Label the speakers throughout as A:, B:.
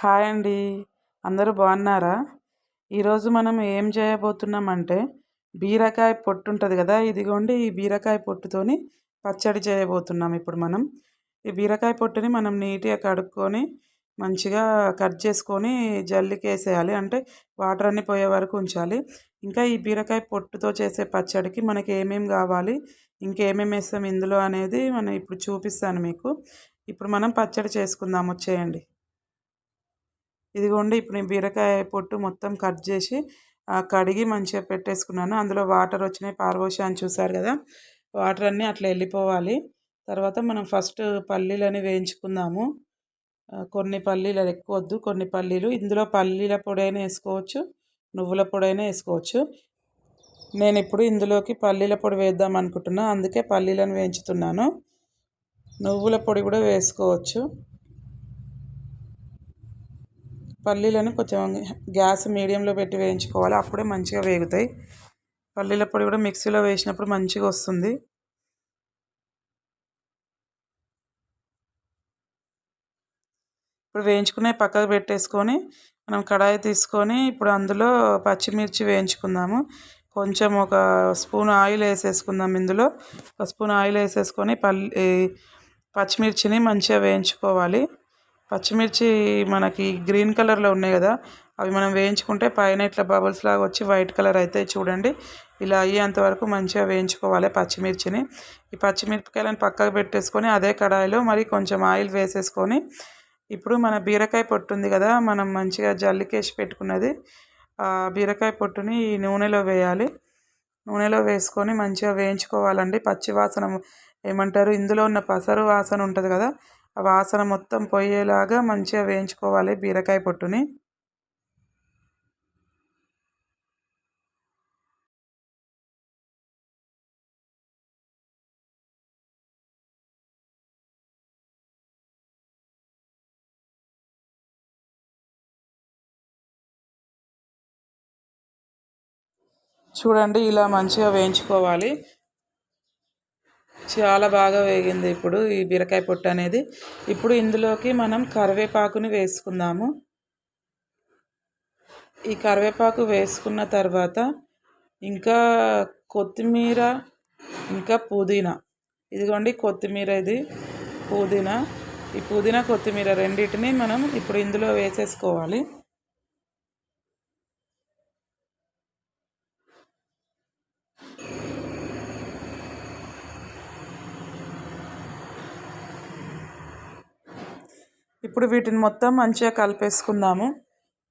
A: Hi అండి. అందరూ బాగున్నారా? ఈరోజు మనం ఏం చేయబోతున్నామంటే బీరకాయ పొట్టు ఉంటుంది కదా ఇదిగోండి ఈ బీరకాయ పొట్టుతోని పచ్చడి చేయబోతున్నాం ఇప్పుడు మనం. ఈ బీరకాయ పొట్టుని మనం నీట్గా కడుక్కొని మంచిగా కట్ చేసుకొని జల్లికి వేసేయాలి అంటే వాటర్ అన్నీ పోయే వరకు ఉంచాలి. ఇంకా ఈ బీరకాయ పొట్టుతో చేసే పచ్చడికి మనకి ఏమేమి కావాలి ఇంకేమేమి వేస్తాం ఇందులో అనేది మనం ఇప్పుడు చూపిస్తాను మీకు. ఇప్పుడు మనం పచ్చడి చేసుకుందాం వచ్చేయండి ఇదిగోండి ఇప్పుడు నేను బీరకాయ పొట్టు మొత్తం కట్ చేసి కడిగి మంచిగా పెట్టేసుకున్నాను. అందులో వాటర్ వచ్చినాయి అని చూసారు కదా. వాటర్ అన్నీ అట్లా వెళ్ళిపోవాలి. తర్వాత మనం ఫస్ట్ పల్లీలని వేయించుకుందాము. కొన్ని పల్లీలు ఎక్కువ వద్దు కొన్ని పల్లీలు. ఇందులో పల్లీల పొడి అయినా వేసుకోవచ్చు నువ్వుల పొడి అయినా వేసుకోవచ్చు. నేను ఇప్పుడు ఇందులోకి పల్లీల పొడి వేద్దాం అనుకుంటున్నా. అందుకే పల్లీలను వేయించుతున్నాను. నువ్వుల పొడి కూడా వేసుకోవచ్చు. పల్లీలను కొంచెం గ్యాస్ మీడియంలో పెట్టి వేయించుకోవాలి. అప్పుడే మంచిగా వేగుతాయి. పల్లీల పొడి కూడా మిక్సీలో వేసినప్పుడు మంచిగా వస్తుంది. ఇప్పుడు వేయించుకునే పక్కకు పెట్టేసుకొని మనం కడాయి తీసుకొని ఇప్పుడు అందులో పచ్చిమిర్చి వేయించుకుందాము. కొంచెం ఒక స్పూన్ ఆయిల్ వేసేసుకుందాం ఇందులో. ఒక స్పూన్ ఆయిల్ వేసేసుకొని పల్లి పచ్చిమిర్చిని మంచిగా వేయించుకోవాలి. పచ్చిమిర్చి మనకి గ్రీన్ కలర్లో ఉన్నాయి కదా అవి మనం వేయించుకుంటే పైన ఇట్లా బబుల్స్ లాగా వచ్చి వైట్ కలర్ అయితే చూడండి. ఇలా అయ్యేంత వరకు మంచిగా వేయించుకోవాలి పచ్చిమిర్చిని. ఈ పచ్చిమిరపకాయలను పక్కకు పెట్టేసుకొని అదే కడాయిలో మరి కొంచెం ఆయిల్ వేసేసుకొని ఇప్పుడు మన బీరకాయ పొట్టు ఉంది కదా మనం మంచిగా జల్లికేసి పెట్టుకున్నది ఆ బీరకాయ పొట్టుని ఈ నూనెలో వేయాలి. నూనెలో వేసుకొని మంచిగా వేయించుకోవాలండి. పచ్చి వాసన ఏమంటారు? ఇందులో ఉన్న పసరు వాసన ఉంటుంది కదా ఆ వాసన మొత్తం పోయేలాగా మంచిగా వేయించుకోవాలి బీరకాయ పొట్టుని. చూడండి ఇలా మంచిగా వేయించుకోవాలి. చాలా బాగా వేగింది ఇప్పుడు ఈ బీరకాయ పొట్టు అనేది. ఇప్పుడు ఇందులోకి మనం కరివేపాకుని వేసుకుందాము. ఈ కరివేపాకు వేసుకున్న తర్వాత ఇంకా కొత్తిమీర ఇంకా పుదీనా. ఇదిగోండి కొత్తిమీర ఇది పుదీనా. ఈ పుదీనా కొత్తిమీర రెండింటిని మనం ఇప్పుడు ఇందులో వేసేసుకోవాలి. ఇప్పుడు వీటిని మొత్తం మంచిగా కలిపేసుకుందాము.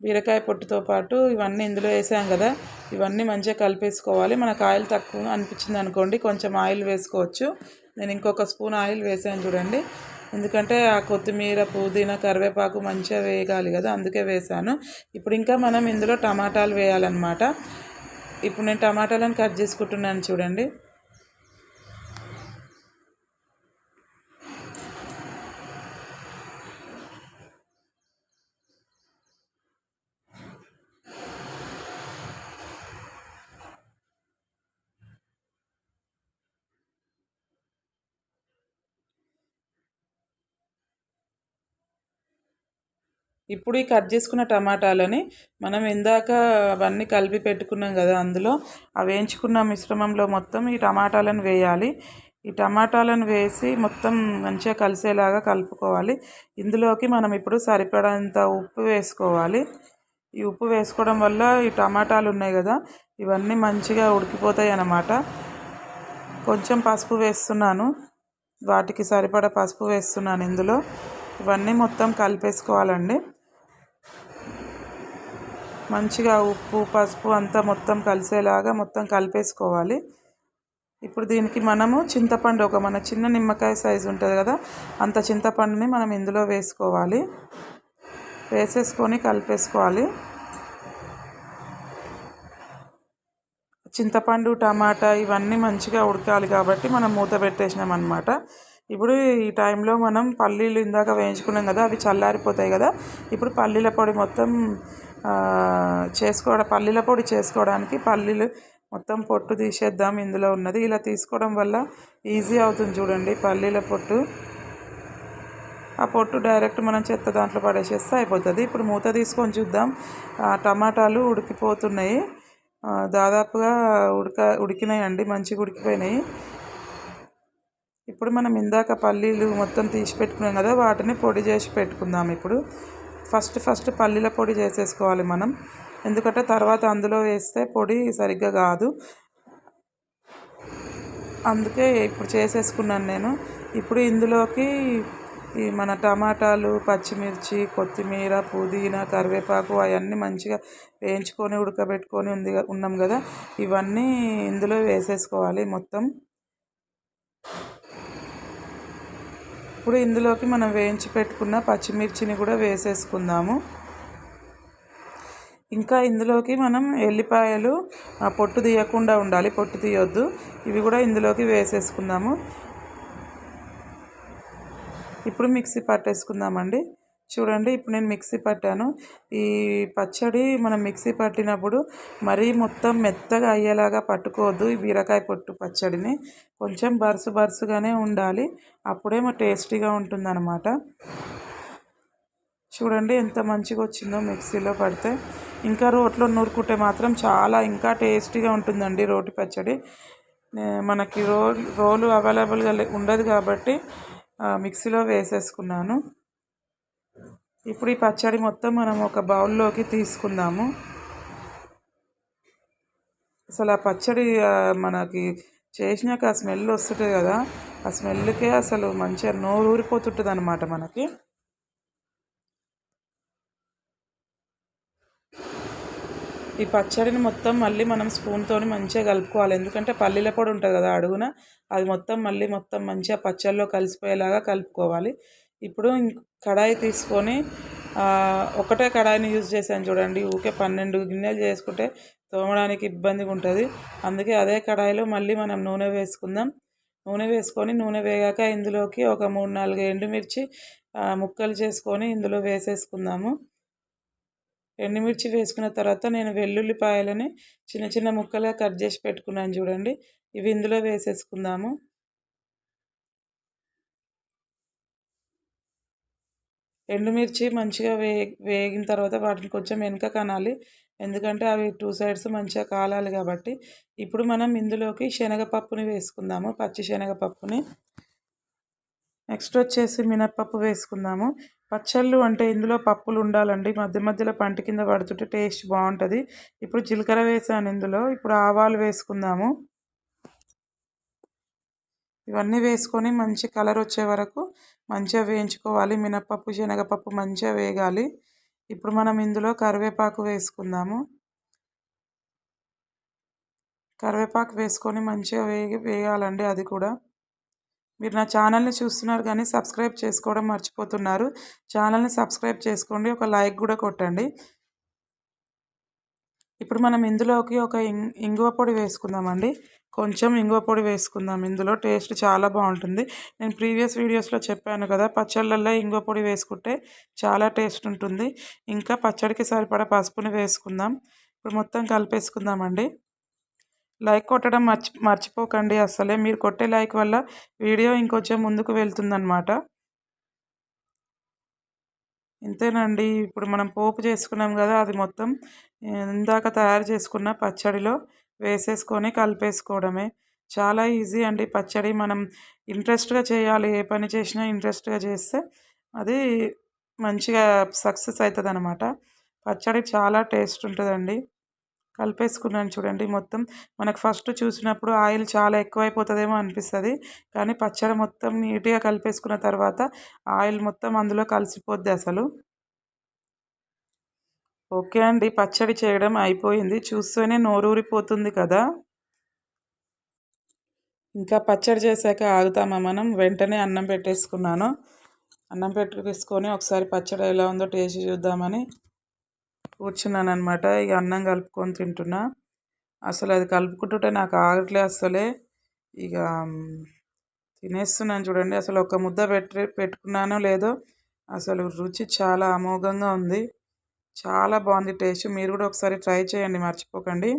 A: బీరకాయ పొట్టుతో పాటు ఇవన్నీ ఇందులో వేసాం కదా ఇవన్నీ మంచిగా కలిపేసుకోవాలి. మనకు ఆయిల్ తక్కువ అనిపించింది అనుకోండి కొంచెం ఆయిల్ వేసుకోవచ్చు. నేను ఇంకొక స్పూన్ ఆయిల్ వేసాను చూడండి. ఎందుకంటే ఆ కొత్తిమీర పుదీనా కరివేపాకు మంచిగా వేయగాలి కదా అందుకే వేసాను. ఇప్పుడు ఇంకా మనం ఇందులో టమాటాలు వేయాలన్నమాట. ఇప్పుడు నేను టమాటాలను కట్ చేసుకుంటున్నాను చూడండి. ఇప్పుడు ఈ కట్ చేసుకున్న టమాటాలని మనం ఇందాక అవన్నీ కలిపి పెట్టుకున్నాం కదా అందులో ఆ వేయించుకున్న మిశ్రమంలో మొత్తం ఈ టమాటాలను వేయాలి. ఈ టమాటాలను వేసి మొత్తం మంచిగా కలిసేలాగా కలుపుకోవాలి. ఇందులోకి మనం ఇప్పుడు సరిపడంత ఉప్పు వేసుకోవాలి. ఈ ఉప్పు వేసుకోవడం వల్ల ఈ టమాటాలు ఉన్నాయి కదా ఇవన్నీ మంచిగా ఉడికిపోతాయి అన్నమాట. కొంచెం పసుపు వేస్తున్నాను. వాటికి సరిపడ పసుపు వేస్తున్నాను ఇందులో. ఇవన్నీ మొత్తం కలిపేసుకోవాలండి. మంచిగా ఉప్పు పసుపు అంతా మొత్తం కలిసేలాగా మొత్తం కలిపేసుకోవాలి. ఇప్పుడు దీనికి మనము చింతపండు ఒక మన చిన్న నిమ్మకాయ సైజు ఉంటుంది కదా అంత చింతపండుని మనం ఇందులో వేసుకోవాలి. వేసేసుకొని కలిపేసుకోవాలి. చింతపండు టమాటా ఇవన్నీ మంచిగా ఉడకాలి కాబట్టి మనం మూత పెట్టేసినాం అనమాట ఇప్పుడు ఈ టైంలో మనం పల్లీలు ఇందాక వేయించుకున్నాం కదా అవి చల్లారిపోతాయి కదా ఇప్పుడు పల్లీల పొడి మొత్తం చేసుకోవడం పల్లీల పొడి చేసుకోవడానికి పల్లీలు మొత్తం పొట్టు తీసేద్దాం ఇందులో ఉన్నది. ఇలా తీసుకోవడం వల్ల ఈజీ అవుతుంది చూడండి పల్లీల పొట్టు. ఆ పొట్టు డైరెక్ట్ మనం చెత్త దాంట్లో పడేసేస్తే అయిపోతుంది. ఇప్పుడు మూత తీసుకొని చూద్దాం. టమాటాలు ఉడికిపోతున్నాయి. దాదాపుగా ఉడక ఉడికినాయండి మంచిగా ఉడికిపోయినాయి. ఇప్పుడు మనం ఇందాక పల్లీలు మొత్తం తీసి పెట్టుకున్నాం కదా వాటిని పొడి చేసి పెట్టుకుందాం ఇప్పుడు. ఫస్ట్ ఫస్ట్ పల్లీల పొడి చేసేసుకోవాలి మనం. ఎందుకంటే తర్వాత అందులో వేస్తే పొడి సరిగ్గా కాదు. అందుకే ఇప్పుడు చేసేసుకున్నాను నేను. ఇప్పుడు ఇందులోకి ఈ మన టమాటాలు పచ్చిమిర్చి కొత్తిమీర పుదీనా కరివేపాకు అవన్నీ మంచిగా వేయించుకొని ఉడకబెట్టుకొని ఉంది ఉన్నాం కదా. ఇవన్నీ ఇందులో వేసేసుకోవాలి మొత్తం. ఇప్పుడు ఇందులోకి మనం వేయించి పెట్టుకున్న పచ్చిమిర్చిని కూడా వేసేసుకుందాము. ఇంకా ఇందులోకి మనం ఎల్లిపాయలు పొట్టు తీయకుండా ఉండాలి పొట్టు తీయొద్దు. ఇవి కూడా ఇందులోకి వేసేసుకుందాము. ఇప్పుడు మిక్సీ పట్టేసుకుందామండి. చూడండి ఇప్పుడు నేను మిక్సీ పట్టాను. ఈ పచ్చడి మనం మిక్సీ పట్టినప్పుడు మరీ మొత్తం మెత్తగా అయ్యేలాగా పట్టుకోవద్దు ఈ బీరకాయ పొట్టు పచ్చడిని. కొంచెం బరుసు బరుసుగానే ఉండాలి. అప్పుడేమో టేస్టీగా ఉంటుందన్నమాట. చూడండి ఎంత మంచిగా వచ్చిందో మిక్సీలో పడితే. ఇంకా రోట్లో నూరుకుంటే మాత్రం చాలా ఇంకా టేస్టీగా ఉంటుందండి రోటి పచ్చడి. మనకి రోల్ రోలు అవైలబుల్గా ఉండదు కాబట్టి మిక్సీలో వేసేసుకున్నాను. ఇప్పుడు ఈ పచ్చడి మొత్తం మనం ఒక బౌల్లోకి తీసుకుందాము. అసలు ఆ పచ్చడి మనకి చేసినాక ఆ స్మెల్ వస్తుంటుంది కదా ఆ స్మెల్కే అసలు మంచిగా నోరు ఊరిపోతుంటుంది అనమాట మనకి. ఈ పచ్చడిని మొత్తం మళ్ళీ మనం స్పూన్తో మంచిగా కలుపుకోవాలి. ఎందుకంటే పల్లీల పొడి ఉంటుంది కదా అడుగున అది మొత్తం మళ్ళీ మొత్తం మంచిగా పచ్చళ్ళలో కలిసిపోయేలాగా కలుపుకోవాలి. ఇప్పుడు కడాయి తీసుకొని ఒకటే కడాయిని యూజ్ చేశాను చూడండి. ఊకే పన్నెండు గిన్నెలు చేసుకుంటే తోమడానికి ఇబ్బందిగా ఉంటుంది. అందుకే అదే కడాయిలో మళ్ళీ మనం నూనె వేసుకుందాం. నూనె వేసుకొని నూనె వేగాక ఇందులోకి ఒక మూడు నాలుగు ఎండుమిర్చి ముక్కలు చేసుకొని ఇందులో వేసేసుకుందాము. ఎండుమిర్చి వేసుకున్న తర్వాత నేను వెల్లుల్లిపాయలని చిన్న చిన్న ముక్కలుగా కట్ చేసి పెట్టుకున్నాను చూడండి. ఇవి ఇందులో వేసేసుకుందాము. ఎండుమిర్చి మంచిగా వే వేగిన తర్వాత వాటిని కొంచెం వెనుక కనాలి. ఎందుకంటే అవి టూ సైడ్స్ మంచిగా కాలాలి కాబట్టి. ఇప్పుడు మనం ఇందులోకి శనగపప్పుని వేసుకుందాము పచ్చి శనగపప్పుని. నెక్స్ట్ వచ్చేసి మినప్పప్పు వేసుకుందాము. పచ్చళ్ళు అంటే ఇందులో పప్పులు ఉండాలండి. మధ్య మధ్యలో పంట కింద పడుతుంటే టేస్ట్ బాగుంటుంది. ఇప్పుడు జీలకర్ర వేసాను ఇందులో. ఇప్పుడు ఆవాలు వేసుకుందాము. ఇవన్నీ వేసుకొని మంచి కలర్ వచ్చే వరకు మంచిగా వేయించుకోవాలి. మినప్పప్పు శనగపప్పు మంచిగా వేగాలి. ఇప్పుడు మనం ఇందులో కరివేపాకు వేసుకుందాము. కరివేపాకు వేసుకొని మంచిగా వేగి వేయాలండి అది కూడా. మీరు నా ఛానల్ని చూస్తున్నారు కానీ సబ్స్క్రైబ్ చేసుకోవడం మర్చిపోతున్నారు. ఛానల్ని సబ్స్క్రైబ్ చేసుకోండి. ఒక లైక్ కూడా కొట్టండి. ఇప్పుడు మనం ఇందులోకి ఒక ఇంగువ పొడి వేసుకుందామండి. కొంచెం ఇంగువ పొడి వేసుకుందాం. ఇందులో టేస్ట్ చాలా బాగుంటుంది. నేను ప్రీవియస్ వీడియోస్లో చెప్పాను కదా పచ్చళ్ళల్లో ఇంగువ పొడి వేసుకుంటే చాలా టేస్ట్ ఉంటుంది. ఇంకా పచ్చడికి సరిపడా పసుపుని వేసుకుందాం. ఇప్పుడు మొత్తం కలిపేసుకుందామండి. లైక్ కొట్టడం మర్చి మర్చిపోకండి అసలే మీరు కొట్టే లైక్ వల్ల వీడియో ఇంకొంచెం ముందుకు వెళ్తుందన్నమాట. ఇంతేనండి. ఇప్పుడు మనం పోపు చేసుకున్నాం కదా అది మొత్తం ఇందాక తయారు చేసుకున్న పచ్చడిలో వేసేసుకొని కలిపేసుకోవడమే. చాలా ఈజీ అండి. పచ్చడి మనం ఇంట్రెస్ట్గా చేయాలి. ఏ పని చేసినా ఇంట్రెస్ట్గా చేస్తే అది మంచిగా సక్సెస్ అవుతుంది అనమాట పచ్చడి చాలా టేస్ట్ ఉంటుందండి. కలిపేసుకున్నాను చూడండి. మొత్తం మనకు ఫస్ట్ చూసినప్పుడు ఆయిల్ చాలా ఎక్కువైపోతుందేమో అనిపిస్తుంది. కానీ పచ్చడి మొత్తం నీట్గా కలిపేసుకున్న తర్వాత ఆయిల్ మొత్తం అందులో కలిసిపోద్ది అసలు. ఓకే అండి. పచ్చడి చేయడం అయిపోయింది. చూస్తేనే నోరూరిపోతుంది కదా. ఇంకా పచ్చడి చేశాక ఆగుతామా మనం? వెంటనే అన్నం పెట్టేసుకున్నాను. అన్నం పెట్టేసుకొని ఒకసారి పచ్చడి ఎలా ఉందో టేస్ట్ చూద్దామని కూర్చున్నాను అనమాట ఇక అన్నం కలుపుకొని తింటున్నా. అసలు అది కలుపుకుంటుంటే నాకు ఆగట్లే అసలే ఇక తినేస్తున్నాను చూడండి. అసలు ఒక ముద్ద పెట్టి పెట్టుకున్నానో లేదో అసలు రుచి చాలా అమోఘంగా ఉంది. చాలా బాగుంది టేస్ట్. మీరు కూడా ఒకసారి ట్రై చేయండి మర్చిపోకండి.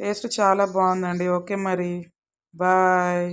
A: టేస్ట్ చాలా బాగుందండి. ఓకే మరి. బాయ్.